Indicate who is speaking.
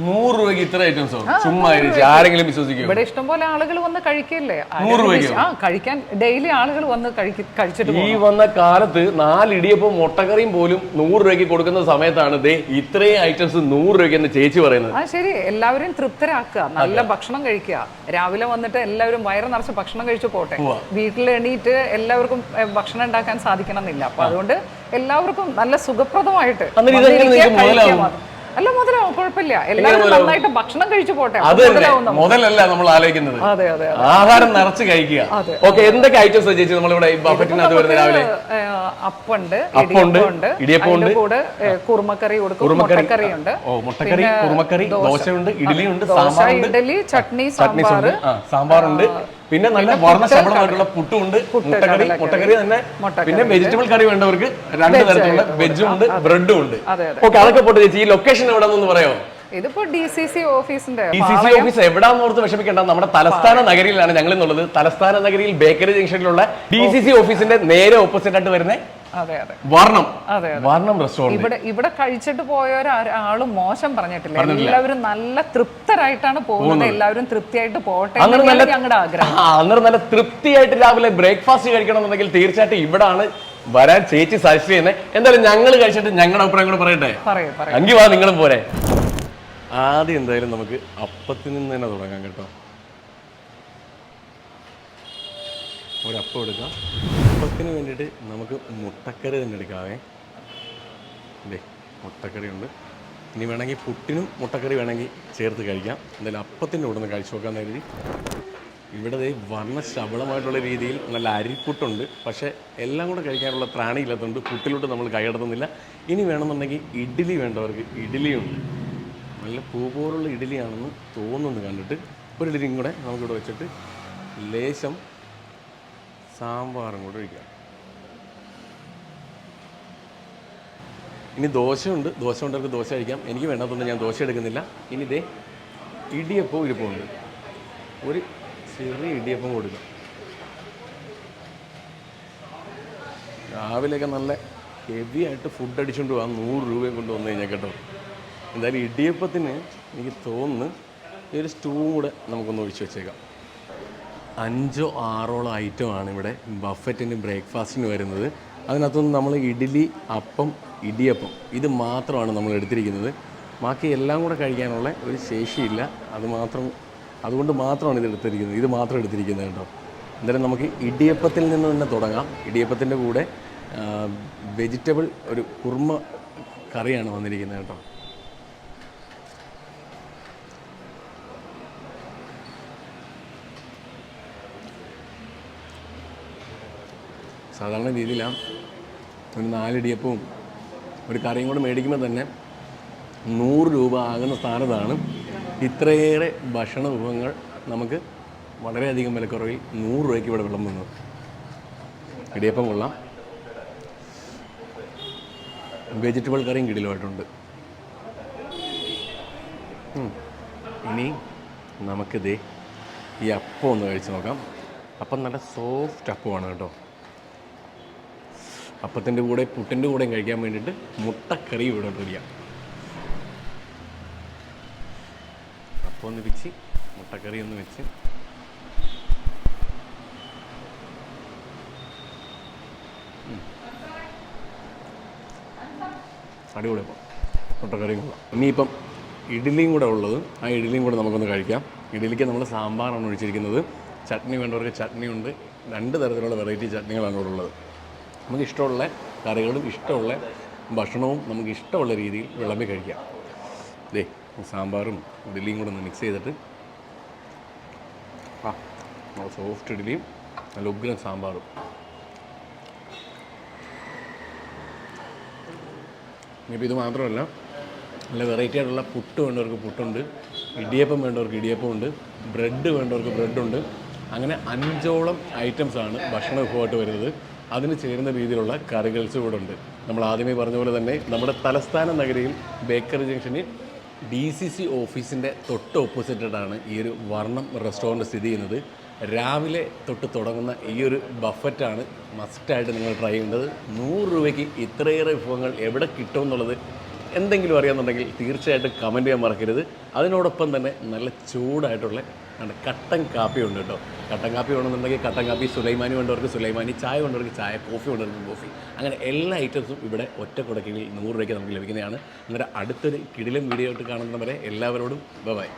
Speaker 1: നൂറ് രൂപയ്ക്ക് ഇത്ര ഐറ്റംസ് ചുമ്മാ ആരെങ്കിലും വിശ്വസിക്കും
Speaker 2: ഇവിടെ ഇഷ്ടംപോലെ ആളുകൾ വന്ന് കഴിക്കില്ലേ?
Speaker 1: നൂറ് രൂപയ്ക്ക്.
Speaker 2: ആ കഴിക്കാൻ ഡെയിലി ആളുകൾ വന്ന് കഴിച്ചിട്ട്
Speaker 1: ഈ വന്ന കാലത്ത് നാല് ഇടിയപ്പം മുട്ടക്കറിയും പോലും നൂറ് രൂപയ്ക്ക് കൊടുക്കുന്ന സമയത്താണ് ദേ ഇത്രയും ഐറ്റംസ് നൂറ് രൂപയ്ക്ക് എന്ന് ചേച്ചി പറയുന്നത്.
Speaker 2: ആ ശരി. എല്ലാവരും തൃപ്തരാക്കുക. നല്ല ഭക്ഷണം കഴിക്കുക. രാവിലെ വന്നിട്ട് എല്ലാവരും വയറ് നിറച്ച് ഭക്ഷണം കഴിച്ചു പോട്ടെ. വീട്ടിൽ എണീറ്റ് എല്ലാവർക്കും ഭക്ഷണം ഉണ്ടാക്കാൻ സാധിക്കണം എന്നില്ല അപ്പൊ അതുകൊണ്ട് എല്ലാവർക്കും നല്ല സുഖപ്രദമായിട്ട് അല്ല മുതലാവും കുഴപ്പമില്ല. എല്ലാവരും നന്നായിട്ട് ഭക്ഷണം കഴിച്ചു പോട്ടെ.
Speaker 1: അത് തന്നെ. മുതലല്ല നമ്മൾ ആലോചിക്കുന്നത്.
Speaker 2: അതെ അതെ
Speaker 1: ആഹാരം നിറച്ച് കഴിക്കുക.
Speaker 2: അതെ.
Speaker 1: ഓക്കെ എന്തൊക്കെ ഐറ്റംസ് ചേച്ചി നമ്മളിവിടെ ഈ ബഫറ്റിനകത്ത് വരുന്നത് രാവിലെ?
Speaker 2: ഏ, അപ്പമുണ്ട്
Speaker 1: അപ്പമുണ്ട്,
Speaker 2: ഇടിയപ്പമുണ്ട് കൂടെ കുറുമക്കറി കൊടുക്കും മുട്ടക്കറി ഉണ്ട്
Speaker 1: ഓ മുട്ടക്കറി കുറുമക്കറി
Speaker 2: ദോശ.
Speaker 1: ദോശയുണ്ട്
Speaker 2: ഇഡ്ഡലി
Speaker 1: ഉണ്ട്
Speaker 2: ഇഡ്ഡലി ചട്നി സാമ്പാർ
Speaker 1: സാമ്പാറുണ്ട്. പിന്നെ നല്ല വർണ ശബളമായിട്ടുള്ള പുട്ടുണ്ട് മുട്ടക്കറി. മുട്ടക്കറി തന്നെ. പിന്നെ വെജിറ്റബിൾ കറി വേണ്ടവർക്ക് രണ്ട് തരത്തിലുള്ള വെജും ഉണ്ട് ബ്രെഡും ഉണ്ട്. ഓക്കെ അതൊക്കെ പോട്ടെ ചേച്ചി. ഈ ലൊക്കേഷൻ എവിടെയെന്ന് പറയാമോ
Speaker 2: ഇതിപ്പോ ഡി സി സി ഓഫീസിന്റെ
Speaker 1: ഡി സി സി ഓഫീസ് എവിടാന്ന് ഓർത്ത് വിഷമിക്കേണ്ട. നമ്മുടെ തലസ്ഥാന നഗരിയിലാണ് ഞങ്ങൾ എന്നുള്ളത്. തലസ്ഥാന നഗരിയിൽ ബേക്കറി ജംഗ്ഷനിലുള്ള ഡി സി സി ഓഫീസിന്റെ നേരെ ഓപ്പോസിറ്റ് ആയിട്ട് വരുന്ന
Speaker 2: വർണം.
Speaker 1: വർണം റെസ്റ്റോറന്റ്
Speaker 2: ഇവിടെ ഇവിടെ കഴിച്ചിട്ട് പോയവരാളും മോശം പറഞ്ഞിട്ടില്ല. എല്ലാവരും നല്ല തൃപ്തരായിട്ടാണ് പോകുന്നത്. എല്ലാവരും തൃപ്തിയായിട്ട് പോകട്ടെ ഞങ്ങളുടെ ആഗ്രഹം.
Speaker 1: അന്നേരം നല്ല തൃപ്തിയായിട്ട് രാവിലെ ബ്രേക്ക്ഫാസ്റ്റ് കഴിക്കണമെന്നുണ്ടെങ്കിൽ തീർച്ചയായിട്ടും ഇവിടാണ് വരാൻ ചേച്ചി സജസ്റ്റ് ചെയ്യുന്നത് എന്തായാലും ഞങ്ങൾ കഴിച്ചിട്ട് ഞങ്ങളുടെ അഭിപ്രായം കൂടെ പറയട്ടെ?
Speaker 2: പറയൂ പറയൂ.
Speaker 1: അങ്കി വാ നിങ്ങളും പോരെ. ആദ്യം എന്തായാലും നമുക്ക് അപ്പത്തിൽ നിന്ന് തന്നെ തുടങ്ങാം കേട്ടോ. ഒരപ്പം എടുക്കാം. അപ്പത്തിന് വേണ്ടിയിട്ട് നമുക്ക് മുട്ടക്കറി തന്നെ എടുക്കാവേ. അല്ലേ മുട്ടക്കറി ഉണ്ട്. ഇനി വേണമെങ്കിൽ പുട്ടിനും മുട്ടക്കറി വേണമെങ്കിൽ ചേർത്ത് കഴിക്കാം. എന്തായാലും അപ്പത്തിന്റെ കൂടെ ഒന്ന് കഴിച്ചു നോക്കാൻ കരുതി ഇവിടെ ദേ വർണ ശബളമായിട്ടുള്ള രീതിയിൽ നല്ല അരിപ്പുട്ടുണ്ട്. പക്ഷേ എല്ലാം കൂടെ കഴിക്കാനുള്ള ത്രാണിയില്ലാത്തതുകൊണ്ട് പുട്ടിലോട്ട് നമ്മൾ കൈയടത്തുന്നില്ല. ഇനി വേണമെന്നുണ്ടെങ്കിൽ ഇഡ്ഡലി വേണ്ടവർക്ക് ഇഡ്ഡലിയുണ്ട്. നല്ല പൂ പോലുള്ള ഇഡ്ഡലിയാണെന്ന് തോന്നുന്നു കണ്ടിട്ട്. ഒരു ഇഡ്ഡലിയും കൂടെ നമുക്കിവിടെ വെച്ചിട്ട് ലേശം സാമ്പാറും കൂടെ ഒഴിക്കാം. ഇനി ദോശയുണ്ട്. ദോശ ഉണ്ടവർക്ക് ദോശ കഴിക്കാം. എനിക്ക് വേണ്ടാത്തതുകൊണ്ട് ഞാൻ ദോശ എടുക്കുന്നില്ല. ഇനി ഇതേ ഇടിയപ്പവും ഇരിപ്പുണ്ട് ഒരു ചെറിയ ഇടിയപ്പം കൊടുക്കാം. രാവിലെയൊക്കെ നല്ല ഹെവി ആയിട്ട് ഫുഡ് അടിച്ചുകൊണ്ട് പോകാം നൂറ് രൂപയെ കൊണ്ട് വന്നു കഴിഞ്ഞാൽ കേട്ടോ. എന്തായാലും ഇടിയപ്പത്തിന് എനിക്ക് തോന്നുന്നു ഈ ഒരു സ്റ്റൂവും കൂടെ നമുക്കൊന്ന് ഒഴിച്ചു വെച്ചേക്കാം. അഞ്ചോ ആറോളം ഐറ്റമാണ് ഇവിടെ ബഫറ്റിന് ബ്രേക്ക്ഫാസ്റ്റിന് വരുന്നത്. അതിനകത്തുനിന്ന് നമ്മൾ ഇഡ്ഡലി അപ്പം ഇടിയപ്പം. ഇത് മാത്രമാണ് നമ്മൾ എടുത്തിരിക്കുന്നത്. ബാക്കി എല്ലാം കൂടെ കഴിക്കാനുള്ള ഒരു ശേഷിയില്ല. അത് മാത്രം അതുകൊണ്ട് മാത്രമാണ് ഇത് എടുത്തിരിക്കുന്നത്. ഇത് മാത്രം എടുത്തിരിക്കുന്നത് കേട്ടോ. എന്തായാലും നമുക്ക് ഇടിയപ്പത്തിൽ നിന്ന് തന്നെ തുടങ്ങാം. ഇടിയപ്പത്തിന്റെ കൂടെ വെജിറ്റബിൾ ഒരു കുർമ്മ കറിയാണ് വന്നിരിക്കുന്നത് കേട്ടോ. സാധാരണ രീതിയിലാണ് ഒരു നാലിടിയപ്പവും ഒരു കറിയും കൂടെ മേടിക്കുമ്പോൾ തന്നെ നൂറ് രൂപ ആകുന്ന സ്ഥാനത്താണ് ഇത്രയേറെ ഭക്ഷണ വിഭവങ്ങൾ നമുക്ക് വളരെയധികം വിലക്കുറവിൽ നൂറ് രൂപയ്ക്ക് ഇവിടെ വിളമ്പുന്നത്. ഇടിയപ്പം കൊള്ളാം. വെജിറ്റബിൾ കറിയും കിടിലുമായിട്ടുണ്ട്. ഇനി നമുക്കിതേ ഈ അപ്പം ഒന്ന് കഴിച്ച് നോക്കാം. അപ്പം നല്ല സോഫ്റ്റ് അപ്പമാണ് കേട്ടോ. അപ്പത്തിന്റെ കൂടെ പുട്ടിന്റെ കൂടെയും കഴിക്കാൻ വേണ്ടിയിട്ട് മുട്ടക്കറി ഇവിടെ റെഡിയാം. അപ്പം ഒന്ന് വെച്ച് മുട്ടക്കറി ഒന്ന് വെച്ച്. അടിപൊളി മുട്ടക്കറിയും കൊള്ളാം. ഇനിയിപ്പം ഇഡ്ഡലിയും കൂടെ ഉള്ളത്. ആ ഇഡ്ഡലിയും കൂടെ നമുക്കൊന്ന് കഴിക്കാം. ഇഡ്ഡലിക്ക് നമ്മൾ സാമ്പാറാണ് ഒഴിച്ചിരിക്കുന്നത്. ചട്നി വേണ്ടവർക്ക് ചട്നി ഉണ്ട് രണ്ട് തരത്തിലുള്ള വെറൈറ്റി ചട്നികളാണ് ഇവിടെ ഉള്ളത് നമുക്ക് ഇഷ്ടമുള്ള കറികളും ഇഷ്ടമുള്ള ഭക്ഷണവും നമുക്ക് ഇഷ്ടമുള്ള രീതിയിൽ വിളമ്പി കഴിക്കാം. ദേ സാമ്പാറും ഇഡ്ഡലിയും കൂടെ ഒന്ന് മിക്സ് ചെയ്തിട്ട്. ആ സോഫ്റ്റ് ഇഡ്ഡലിയും നല്ല ഉഗ്രൻ സാമ്പാറും. ഇനിയിപ്പോൾ ഇത് മാത്രമല്ല നല്ല വെറൈറ്റി ആയിട്ടുള്ള പുട്ട് വേണ്ടവർക്ക് പുട്ടുണ്ട് ഇടിയപ്പം വേണ്ടവർക്ക് ഇടിയപ്പം ഉണ്ട് ബ്രെഡ് വേണ്ടവർക്ക് ബ്രെഡുണ്ട് അങ്ങനെ അഞ്ചോളം ഐറ്റംസാണ് ഭക്ഷണ വിഭവമായിട്ട് വരുന്നത്. അതിന് ചേരുന്ന രീതിയിലുള്ള കറികൾ ഉണ്ട് നമ്മൾ ആദ്യമേ പറഞ്ഞ പോലെ തന്നെ നമ്മുടെ തലസ്ഥാന നഗരിയിൽ ബേക്കറി ജംഗ്ഷനിൽ ഡി സി സി ഓഫീസിന്റെ തൊട്ട് ഓപ്പോസിറ്റായിട്ടാണ് ഈ ഒരു വർണം റെസ്റ്റോറന്റ് സ്ഥിതി ചെയ്യുന്നത്. രാവിലെ തൊട്ട് തുടങ്ങുന്ന ഈ ഒരു ബഫറ്റാണ് മസ്റ്റായിട്ട് നിങ്ങൾ ട്രൈ ചെയ്യേണ്ടത്. നൂറ് രൂപയ്ക്ക് ഇത്രയേറെ വിഭവങ്ങൾ എവിടെ കിട്ടും എന്നുള്ളത് എന്തെങ്കിലും അറിയാമെന്നുണ്ടെങ്കിൽ തീർച്ചയായിട്ടും കമന്റ് ചെയ്യാൻ മറക്കരുത്. അതിനോടൊപ്പം തന്നെ നല്ല ചൂടായിട്ടുള്ള നല്ല കട്ടൻ കാപ്പി ഉണ്ട് കേട്ടോ. കട്ടൻ കാപ്പി വേണമെന്നുണ്ടെങ്കിൽ കട്ടൻ കാപ്പി സുലൈമാനി വേണ്ടവർക്ക് സുലൈമാനി ചായ വേണ്ടവർക്ക് ചായ കോഫി വേണ്ടവർക്ക് കോഫി. അങ്ങനെ എല്ലാ ഐറ്റംസും ഇവിടെ ഒറ്റ കുടക്കിൽ നൂറ് രൂപയ്ക്ക് നമുക്ക് ലഭിക്കുന്നതാണ്. അന്നേരം അടുത്തൊരു കിടിലം വീഡിയോ ആയിട്ട് കാണുന്നവരെ എല്ലാവരോടും ബൈ.